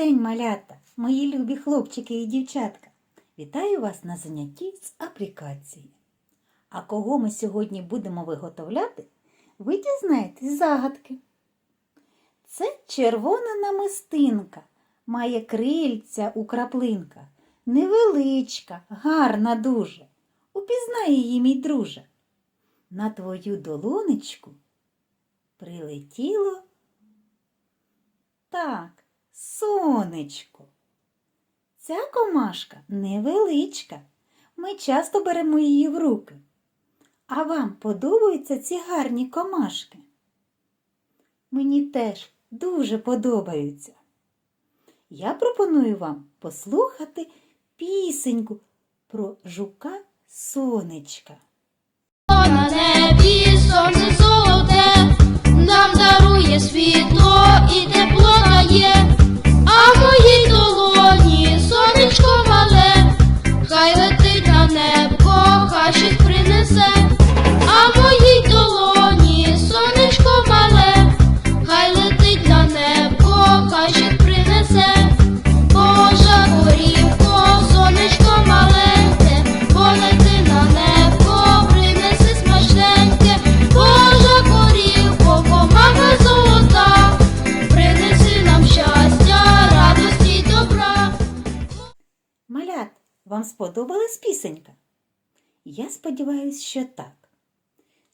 день, малята, мої любі хлопчики і дівчатка. Вітаю вас на занятті з аплікації. А кого ми сьогодні будемо виготовляти, ви дізнаєтесь загадки. Це червона намистинка, має крильця у краплинках, невеличка, гарна дуже. Упізнай її, мій друже. На твою долонечку прилетіло так, сонечко. Ця комашка невеличка. Ми часто беремо її в руки. А вам подобаються ці гарні комашки? Мені теж дуже подобаються. Я пропоную вам послухати пісеньку про жука сонечка. Сподобалась пісенька? Я сподіваюся, що так.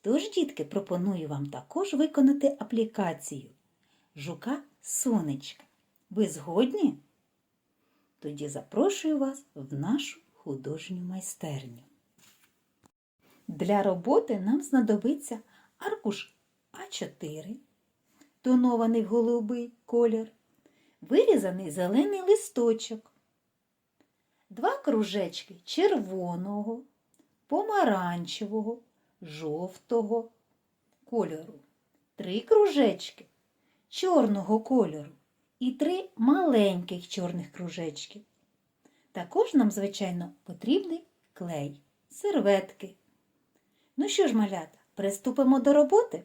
Тож, дітки, пропоную вам також виконати аплікацію Жука Сонечка. Ви згодні? Тоді запрошую вас в нашу художню майстерню. Для роботи нам знадобиться аркуш А4, тонований в голубий колір, вирізаний зелений листочок, два кружечки червоного, помаранчевого, жовтого кольору, три кружечки чорного кольору і три маленьких чорних кружечки. Також нам, звичайно, потрібний клей, серветки. Ну що ж, малята, приступимо до роботи.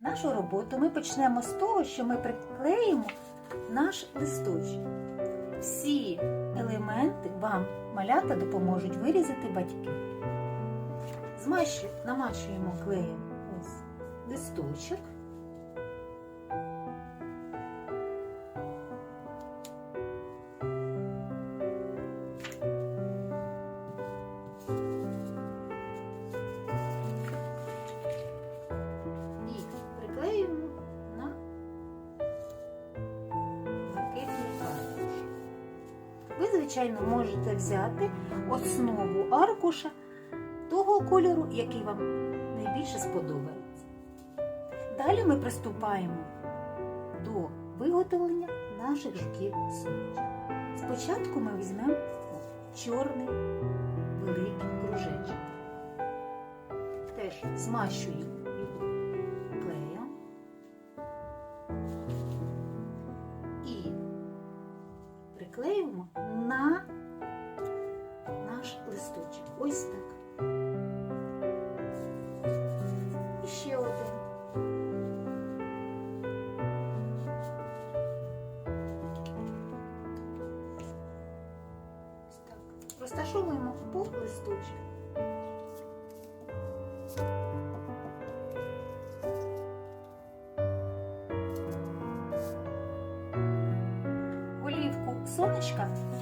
Нашу роботу ми почнемо з того, що ми приклеїмо наш листочок. Всі елементи вам малята допоможуть вирізати батьки. Змащу, намачуємо клеєм ось листочок. Звичайно, можете взяти основу аркуша того кольору, який вам найбільше сподобається. Далі ми приступаємо до виготовлення наших жуків сонечок. Спочатку ми візьмемо чорний великий кружечок. Теж змащуємо приклеюємо на наш листочок. Ось так. І ще один. Ось так. Розташовуємо по листочку.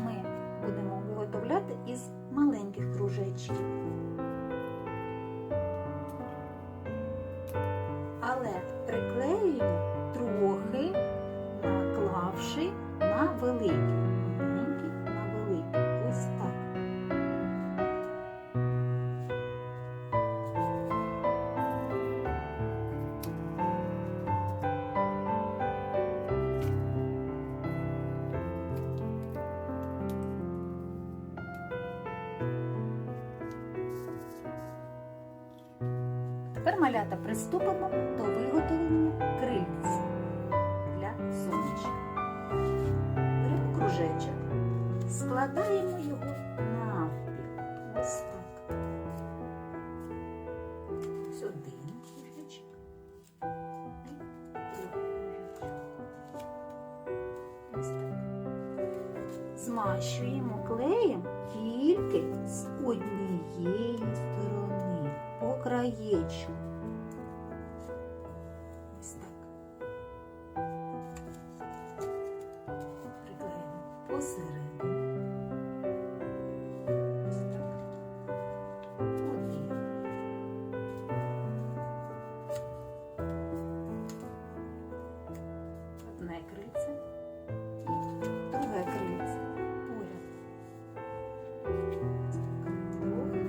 Ми будемо виготовляти із маленьких кружечків. Але приклеюємо трохи, наклавши на великий. Тепер малята приступимо до виготовлення крильць для сонечка. Беремо кружечок, складаємо його навпіл. Ось так. Ось один кружечок. Ось так. змащуємо клеєм тільки з однієї сторони, краєчку. Ось так. Приклеїмо посередині. Ось так. Один. Одне крильце і друге крильце поряд. Трохи.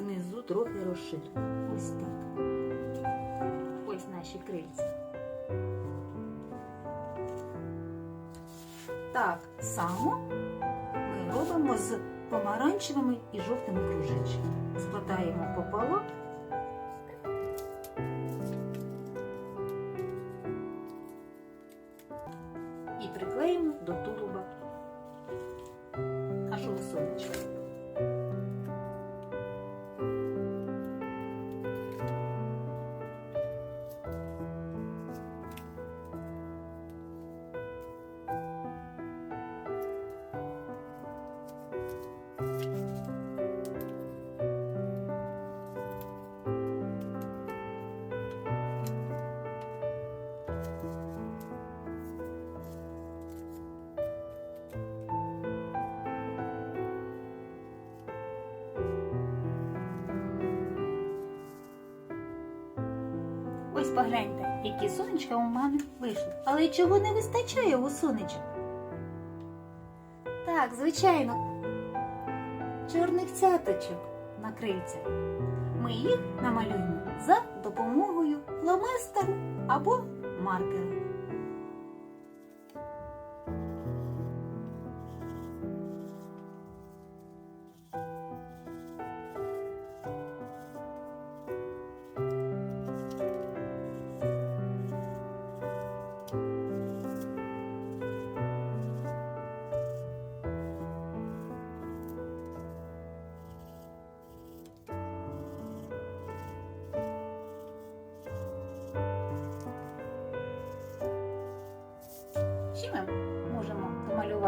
Внизу трохи розширено. Ось так. Ось наші крильці. Так само ми робимо з помаранчевими і жовтими кружечками. Складаємо пополам. Ось погляньте, які сонечка у мене вийшли. Але чого не вистачає у сонечок? Так, звичайно, чорних цяточок на крильцях. Ми їх намалюємо за допомогою фломастеру або маркеру.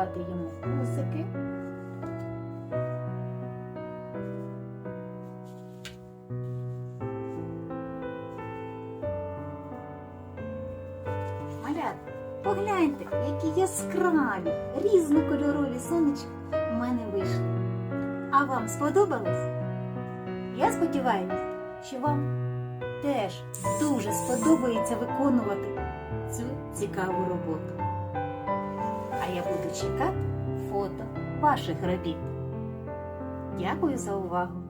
Намалювати йому. Малят, погляньте, які яскраві, різнокольорові сонечки у мене вийшли. А вам сподобалось? Я сподіваюся, що вам теж дуже сподобається виконувати цю цікаву роботу. Я буду чекати фото ваших робіт. Дякую за увагу!